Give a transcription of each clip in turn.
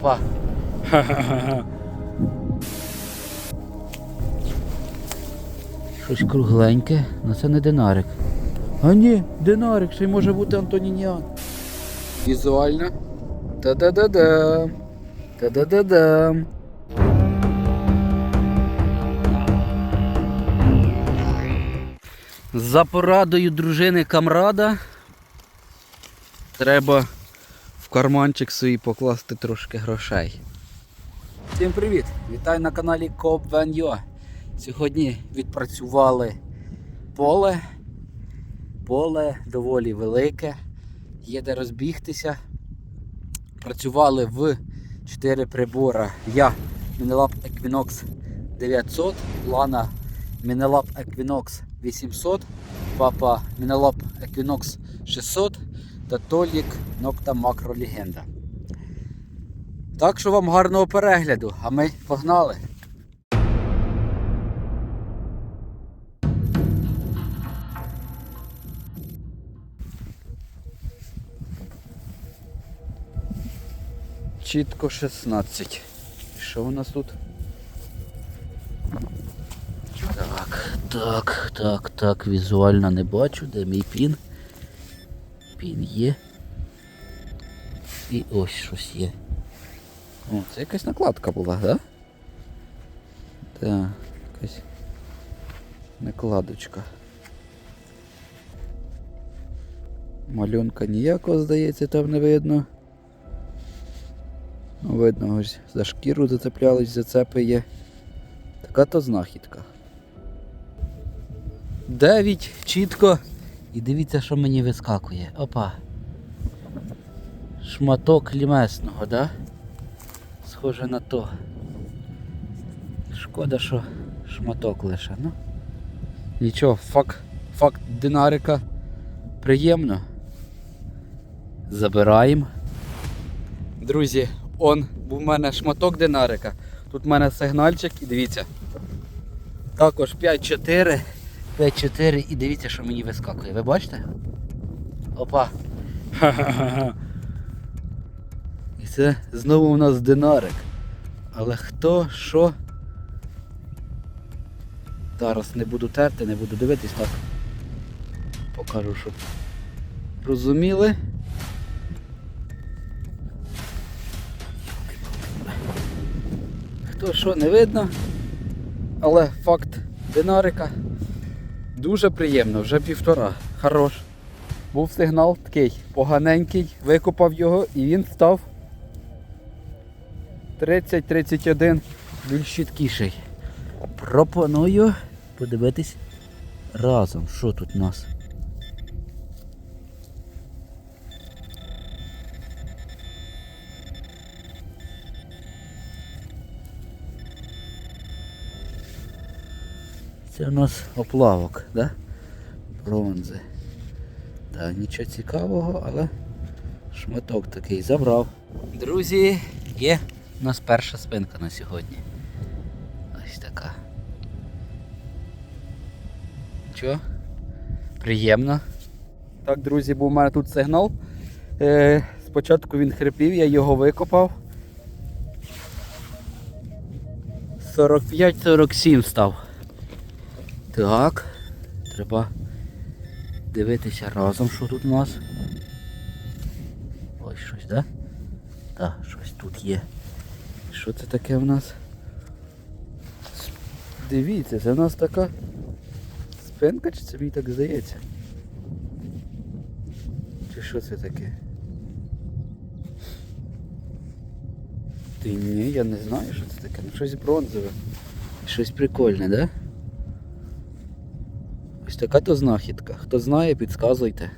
Опа. Щось кругленьке, але це не динарик. А ні, динарик, ще й може бути Антонініан. Візуально. Та-да-да-да. Та-да-да-да. За порадою дружини камрада треба карманчик свій покласти трошки грошей. Всім привіт! Вітаю на каналі Coop Van Сьогодні відпрацювали поле. Поле доволі велике, є де розбігтися. Працювали в 4 прибора. Я Minelab Equinox 900, Лана Minelab Equinox 800, папа Minelab Equinox 600 та Толік Nocta Macro Legenda. Так що вам гарного перегляду, а ми погнали! Чітко 16. І Що у нас тут? Так, так, так, так, візуально не бачу, де мій пін. Пін є. І ось щось є. О, це якась накладка була, так? Да? Так, якась накладочка. Малюнка ніякого, здається, там не видно. Ну, видно, ось за шкіру зацеплялись, зацепи є. Така то знахідка. Дев'ять, чітко. І дивіться, що мені вискакує. Опа. Шматок лімесного, да? Схоже на то. Шкода, що шматок лише, ну. Нічого, факт, факт динарика приємно. Забираємо. Друзі, он був в мене шматок динарика. Тут в мене сигнальчик і дивіться. Також 5-4. 5-4 і дивіться, що мені вискакує. Ви бачите? Опа. І це знову у нас динарик. Але хто, що? Зараз не буду терти, не буду дивитись так. Покажу, щоб розуміли. Хто що не видно, але факт динарика дуже приємно, вже півтора. Хорош. Був сигнал такий поганенький, викопав його і він став 30-31 більш чіткіший. Пропоную подивитись разом, що тут у нас. Це у нас оплавок, да? Бронзи. Так, нічого цікавого, але шматок такий забрав. Друзі, є у нас перша спинка на сьогодні. Ось така. Чого? Приємно. Так, друзі, був у мене тут сигнал. Е, спочатку він хрипів, я його викопав. 45-47 став. Так, треба дивитися разом, що тут у нас. Ось щось, да? Так, щось тут є. Що це таке в нас? Дивіться, це в нас така спинка, чи це мені так здається? Чи що це таке? Ти ні, я не знаю, що це таке. Ну щось бронзове. Щось прикольне, да? Ось така то знахідка. Хто знає, підказуйте.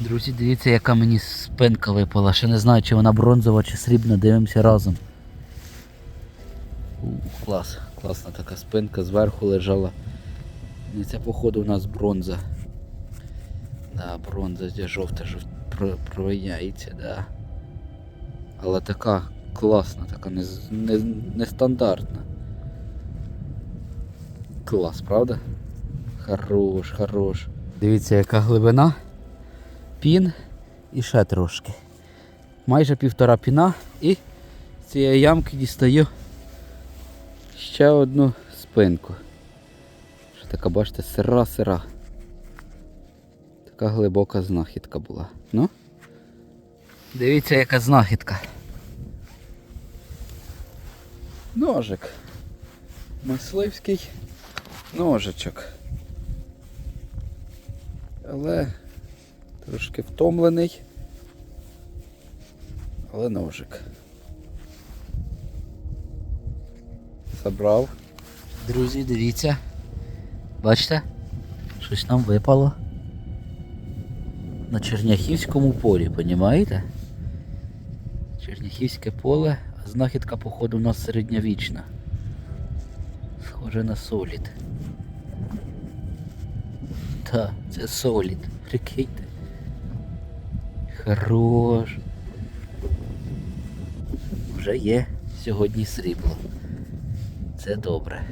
Друзі, дивіться, яка мені спинка випала. Ще не знаю, чи вона бронзова, чи срібна, дивимося разом. У, клас, класна така спинка, зверху лежала. І це походу у нас бронза. Да, бронза, жовта жовт провиняється, да. Але така класна, така нез- не, нестандартна. Клас, правда? Хорош, хорош. Дивіться, яка глибина. Пін і ще трошки. майже півтора піна і з цієї ямки дістаю ще одну спинку. Що така, бачите, сира-сира. Така глибока знахідка була. Ну? Дивіться, яка знахідка. Ножик. Мисливський ножичок. Але трошки втомлений. Але ножик. Забрав. Друзі, дивіться. Бачите? Щось нам випало. На Черняхівському полі, понімаєте? Черняхівське поле, а знахідка, походу, у нас середньовічна. Схоже на солід. Та, це солід. Прикиньте. Хорош. Вже є сьогодні срібло. Це добре.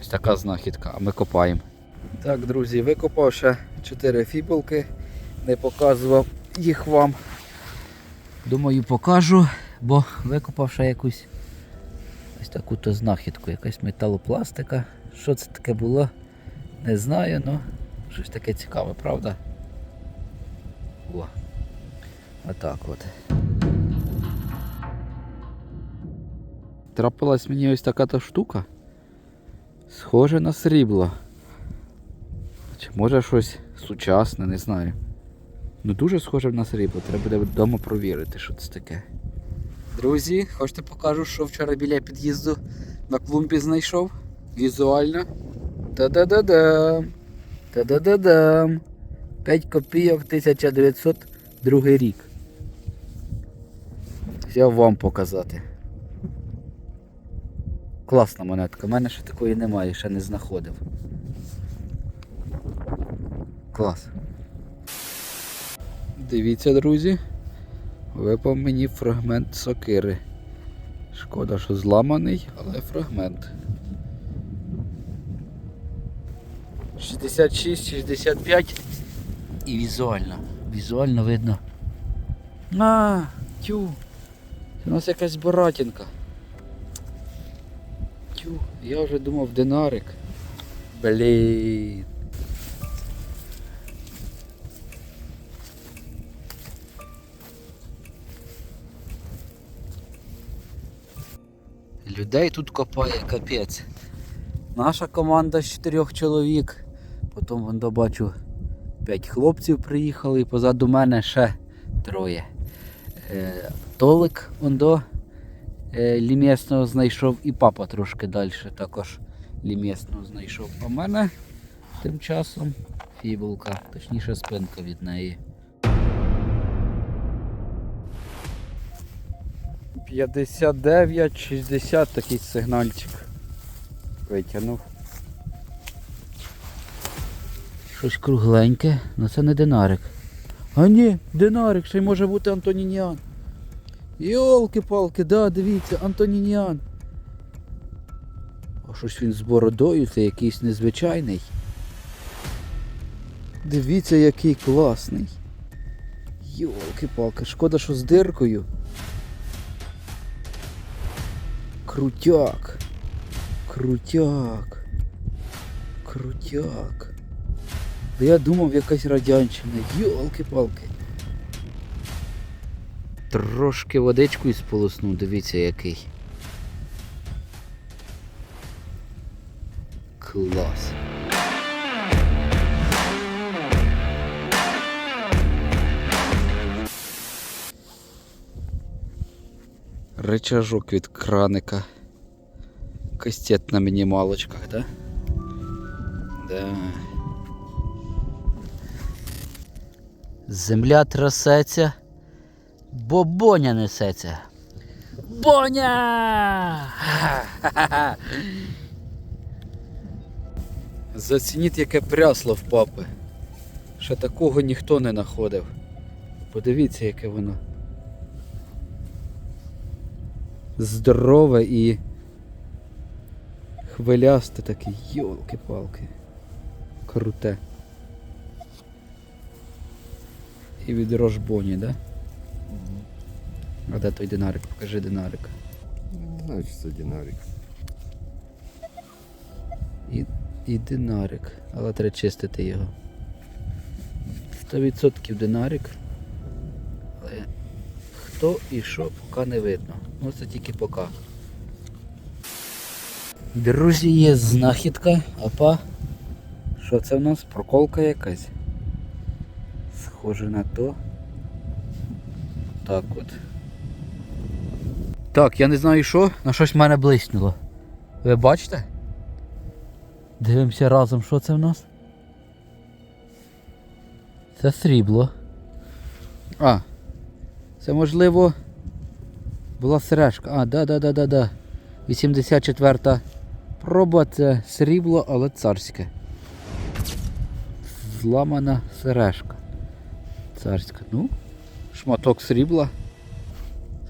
Ось така знахідка, а ми копаємо. Так, друзі, викопав ще 4 фібулки. Не показував їх вам. Думаю, покажу, бо викопав ще якусь ось таку то знахідку, якась металопластика. Що це таке було? Не знаю, але щось таке цікаве, правда? О. Отак от. Трапилась мені ось така та штука. Схоже на срібло. Чи може щось сучасне, не знаю. Ну дуже схоже на срібло, треба буде вдома провірити, що це таке. Друзі, хочете покажу, що вчора біля під'їзду на клумбі знайшов? Візуально. Та-да-да-дам! Та-да-да-дам! 5 копійок 1902 рік. Взяв вам показати. Класна монетка. У мене ще такої немає, ще не знаходив. Клас. Дивіться, друзі. Випав мені фрагмент сокири. Шкода, що зламаний, але фрагмент. 66-65 і візуально. Візуально видно. А, тю. У нас якась боратінка. Тю, я вже думав динарик. Блін. Людей тут копає капець. Наша команда з чотирьох чоловік. Потім вон бачу п'ять хлопців приїхали і позаду мене ще троє. Е, Толик ондо е, лімісного знайшов і папа трошки далі також лімісного знайшов. А мене тим часом фібулка, точніше спинка від неї. 59-60 такий сигнальчик. Витягнув. Щось кругленьке, але це не динарик. А ні, динарик, ще й може бути Антонініан. Йолки-палки, да, дивіться, Антонініан. А щось він з бородою, це якийсь незвичайний. Дивіться, який класний. Йолки-палки, шкода, що з диркою. Крутяк. Крутяк. Крутяк. Да я думав якась радянщина. Йолки-палки. Трошки водичкою сполосну, дивіться який. Клас. Рычажок від краника. Кастет на мінімалочках, да? Да. Земля трясеться, бо боня несеться. Боня! Зацініть, яке прясло в папи. Ще такого ніхто не знаходив. Подивіться, яке воно. Здорове і хвилясте таке, йолки-палки. Круте. І від Рожбоні, да? А де той динарик? Покажи динарик. Не знаю, чи це динарик. І, і динарик. Але треба чистити його. 100% динарик. Але хто і що поки не видно. Ну це тільки поки. Друзі, є знахідка. Опа. Що це в нас? Проколка якась. Схоже на то. Так от. Так, я не знаю що, на щось в мене блиснуло. Ви бачите? Дивимося разом, що це в нас? Це срібло. А. Це можливо. Була сережка. А, да-да-да-да-да. 84-та проба це срібло, але царське. Зламана сережка. Царська. Ну, шматок срібла.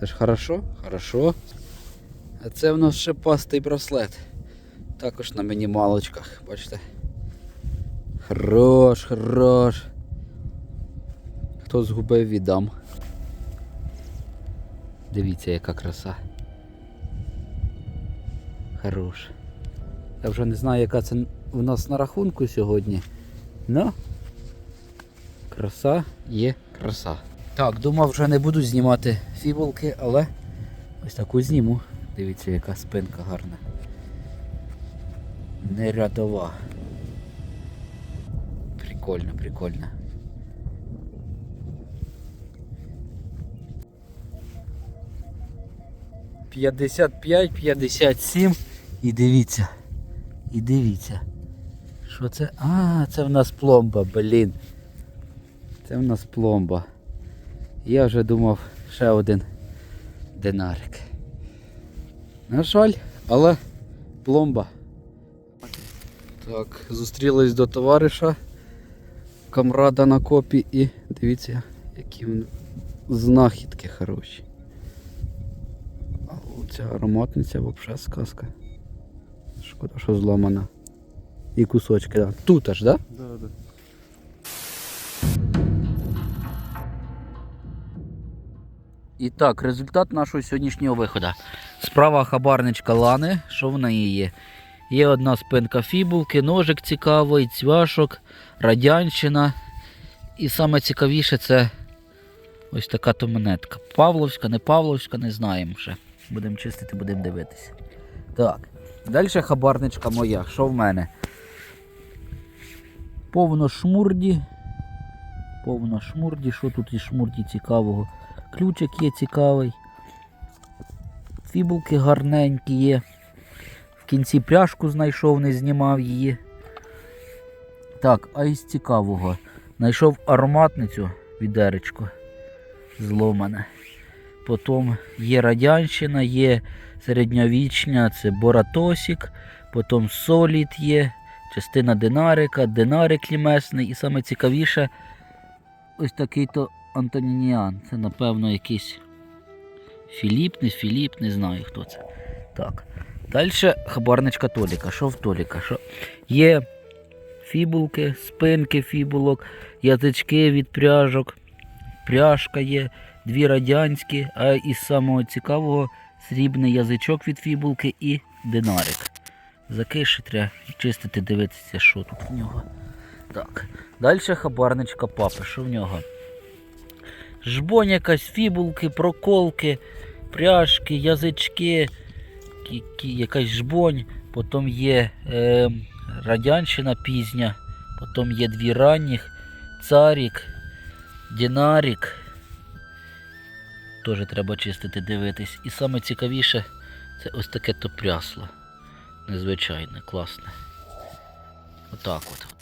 Це ж хорошо? Хорошо. А це в нас ще пастий браслет. Також на мінімалочках, бачите? Хорош, хорош. Хто згубив, віддам. Дивіться, яка краса. Хорош. Я вже не знаю, яка це у нас на рахунку сьогодні. Ну, краса є краса. Так, думав, вже не буду знімати фібулки, але ось таку зніму. Дивіться, яка спинка гарна. Не рядова. Прикольно, прикольно. П'ятдесят п'ять, п'ятдесят сім. І дивіться. І дивіться. Що це? А, це в нас пломба, блін. Це в нас пломба. Я вже думав ще один динарик. На жаль, але пломба. Так, зустрілись до товариша, камрада на копі і дивіться, які знахідки хороші. Ця ароматниця взагалі сказка. Шкода, що зламана. І кусочки, да. Тут аж, да? Да, да. І так, результат нашого сьогоднішнього виходу. Справа хабарничка Лани, що в неї є? Є одна спинка фібулки, ножик цікавий, цвяшок, радянщина. І саме цікавіше це ось така то. Павловська, не Павловська, не знаємо ще. Будемо чистити, будемо дивитися. Так, далі хабарничка моя. Що в мене? Повно шмурді. Повно шмурді. Що тут із шмурді цікавого? Ключик є цікавий. Фібулки гарненькі є. В кінці пряжку знайшов, не знімав її. Так, а із цікавого. Знайшов ароматницю відеречко зломане. Потім є радянщина, є середньовічня, це Боратосік, потім солід є, частина динарика, динарик лімесний і саме цікавіше ось такий то Антонініан. Це напевно якийсь Філіп, не Філіп, не знаю хто це. Так. Далі хабарничка Толіка. Що в Толіка? Що? Є фібулки, спинки фібулок, язички від пряжок, пряжка є, дві радянські, а із самого цікавого срібний язичок від фібулки і динарик. Закиші треба чистити, дивитися, що тут в нього. Так. Далі хабарничка папи. Що в нього? Жбонь якась, фібулки, проколки, пряжки, язички, якась жбонь, потім є е, радянщина пізня, потім є дві ранніх, царік, динарік. Теж треба чистити, дивитись. І саме цікавіше це ось таке то прясло. Незвичайне, класне. Отак от.